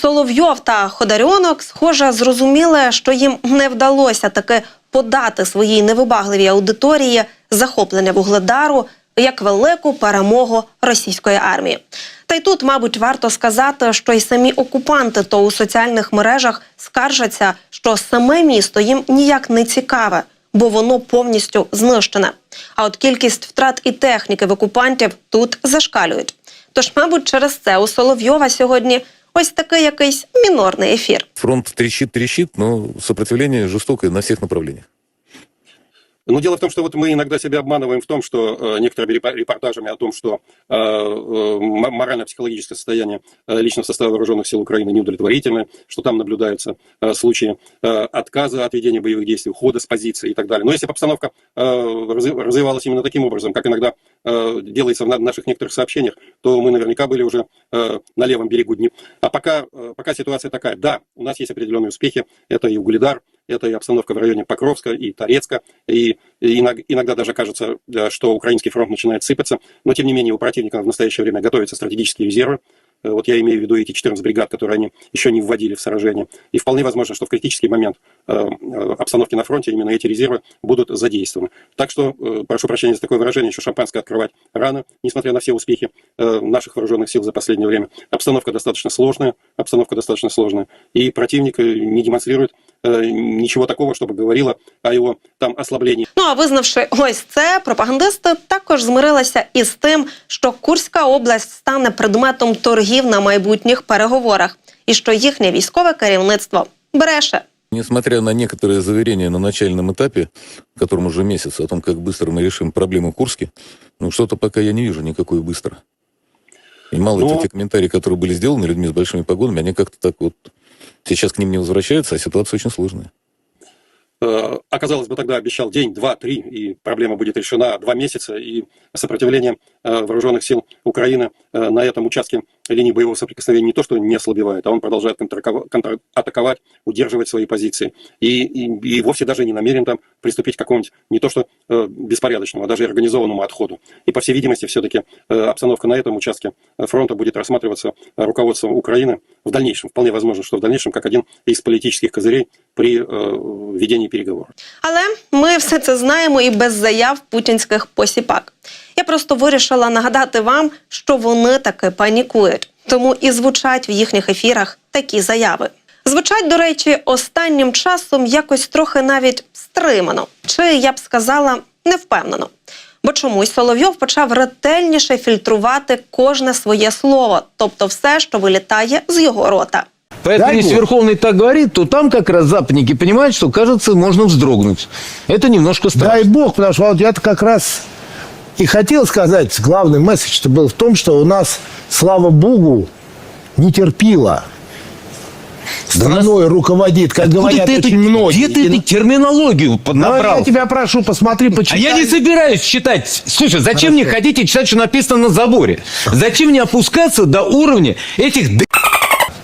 Соловйов та Ходорьонок, схоже, зрозуміли, що їм не вдалося таки подати своїй невибагливій аудиторії захоплення вугледару як велику перемогу російської армії. Та й тут, мабуть, варто сказати, що й самі окупанти то у соціальних мережах скаржаться, що саме місто їм ніяк не цікаве, бо воно повністю знищене. А от кількість втрат і техніки в окупантів тут зашкалюють. Тож, мабуть, через це у Соловйова сьогодні Ось такий якийсь мінорний ефір. Фронт тріщить, тріщить, але сопротивлення жорстоке на всіх направленнях. Ну, дело в том, что вот мы иногда себя обманываем в том, что э, некоторыми репо- репортажами о том, что э, э, морально-психологическое состояние личного состава вооруженных сил Украины неудовлетворительное, что там наблюдаются случаи отказа от ведения боевых действий, ухода с позиции и так далее. Но если бы обстановка разви- развивалась именно таким образом, как иногда делается в на- наших некоторых сообщениях, то мы наверняка были уже на левом берегу Дни. А пока, пока ситуация такая, да, у нас есть определенные успехи, это и Угледар, это и обстановка в районе Покровска и Торецка, и, и иног- иногда даже кажется, да, что украинский фронт начинает сыпаться, но тем не менее у противника в настоящее время готовятся стратегические резервы, Э, вот я имею в виду эти 14 бригад, которые они еще не вводили в сражение. И вполне возможно, что в критический момент э, э, обстановки на фронте именно эти резервы будут задействованы. Так что, э, прошу прощения за такое выражение, еще шампанское открывать рано, несмотря на все успехи э, наших вооруженных сил за последнее время. Обстановка достаточно сложная, обстановка достаточно сложная. И противник э, не демонстрирует э, ничего такого, чтобы говорило о его там ослаблении. Ну а визнавши ось це, пропагандисти також змирилися із тим, що Курська область стане предметом торгів на майбутніх переговорах, і що їхнє військове керівництво бреше. Несмотря на некоторые заверения на начальном этапе, которому уже месяц, о том, как быстро мы решим проблему в Курске, ну что-то пока я не вижу никакой быстро. И мало Ну- те комментарии, которые были сделаны людьми с большими погонами, они как-то так вот сейчас к ним не возвращаются, а ситуация очень сложная. Э, оказалось бы, тогда обещал день, два, три, и проблема будет решена два месяца, и сопротивление э, вооруженных сил Украины э, на этом участке линии боевого соприкосновения не то, что не ослабевает, а он продолжает контрако- контратаковать, удерживать свои позиции. И, и, и вовсе даже не намерен там приступить к какому-нибудь не то что э, беспорядочному, а даже и организованному отходу. И, по всей видимости, все-таки обстановка на этом участке э, фронта будет рассматриваться э, руководством Украины в дальнейшем. Вполне возможно, что в дальнейшем как один из политических козырей при э, ведении переговоров. Але ми все це знаємо і без заяв путінських посіпак. Я просто вирішила нагадати вам, що вони таки панікують, тому і звучать в їхніх ефірах такі заяви. Звучать, до речі, останнім часом якось трохи навіть стримано, чи я б сказала, невпевнено. Бо чомусь Соловйов почав ретельніше фільтрувати кожне своє слово, тобто все, що вилітає з його рота. Поэтому Дай если Бог. Верховный так говорит, то там как раз западники понимают, что, кажется, можно вздрогнуть. Это немножко страшно. Дай бог, потому что вот я-то как раз и хотел сказать, главный месседж был в том, что у нас, слава богу, не терпила. Страной руководит, как Откуда говорят ты очень эту- многие. Где ты И- эту терминологию Ну, поднабрал? я тебя прошу, посмотри, А почитай. я не собираюсь читать. Слушай, зачем мне хотите читать, что написано на заборе? Зачем мне опускаться до уровня этих д...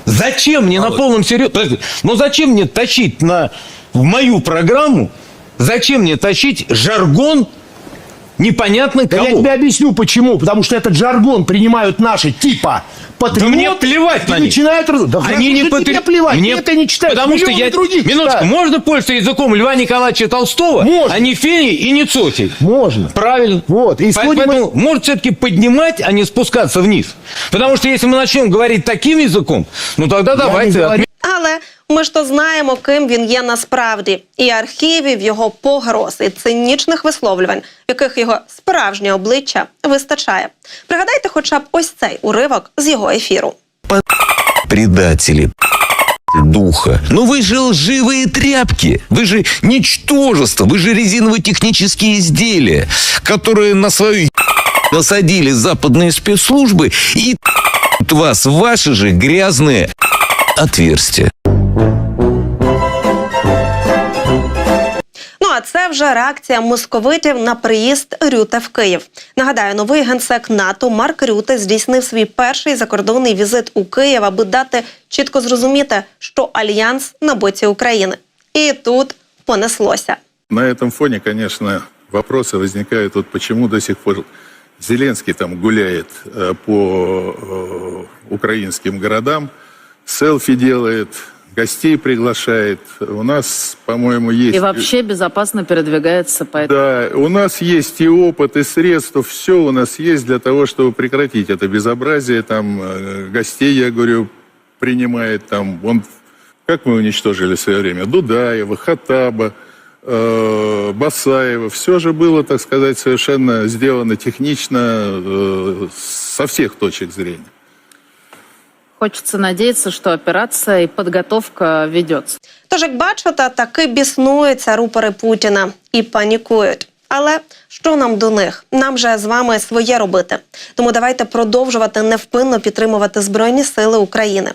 Зачем мне на полном серьезе? Ну зачем мне тащить на в мою программу? Зачем мне тащить жаргон непонятно Да кого? я тебе объясню почему. Потому что этот жаргон принимают наши типа патриоты. мне плевать на них. начинают... раз- Да Они не патри- тебе плевать. Мне- это не читают. Потому что я... других Минутку, читают. можно пользоваться языком Льва Николаевича Толстого, Можно. а не Фени и не Цоти? Можно. Правильно. Вот, и Поэтому исходим из- может все-таки поднимать, а не спускаться вниз. Потому что если мы начнем говорить таким языком, ну тогда давайте... ми ж то знаємо, ким він є насправді, і архівів його погроз і цинічних висловлювань, в яких його справжнє обличчя вистачає. Пригадайте, хоча б ось цей уривок з його ефіру. предатели духа. Но вы же лживые тряпки. Вы же ничтожество. Вы же резиново-технические изделия, которые на свою насадили западные спецслужбы и вас в ваши же грязные отверстия. це вже реакція московитів на приїзд Рюте в Київ. Нагадаю, новий генсек НАТО Марк Рюте здійснив свій перший закордонний візит у Київ, аби дати чітко зрозуміти, що альянс на боці України. І тут понеслося. На этом фоне, конечно, вопросы возникают, вот почему до сих пор Зеленский там гуляет э, по э, украинским городам, селфи делает, гостей приглашает. У нас, по-моему, есть... И вообще безопасно передвигается по этому. Да, у нас есть и опыт, и средства, все у нас есть для того, чтобы прекратить это безобразие. Там э, гостей, я говорю, принимает там. Он, как мы уничтожили в свое время? Дудаева, Хатаба, э, Басаева. Все же было, так сказать, совершенно сделано технично э, со всех точек зрения. Хочется надіятися, що операція і підготовка ведеться. Тож, як бачите, таки біснуються рупори Путіна і панікують. Але що нам до них? Нам же з вами своє робити. Тому давайте продовжувати невпинно підтримувати Збройні Сили України.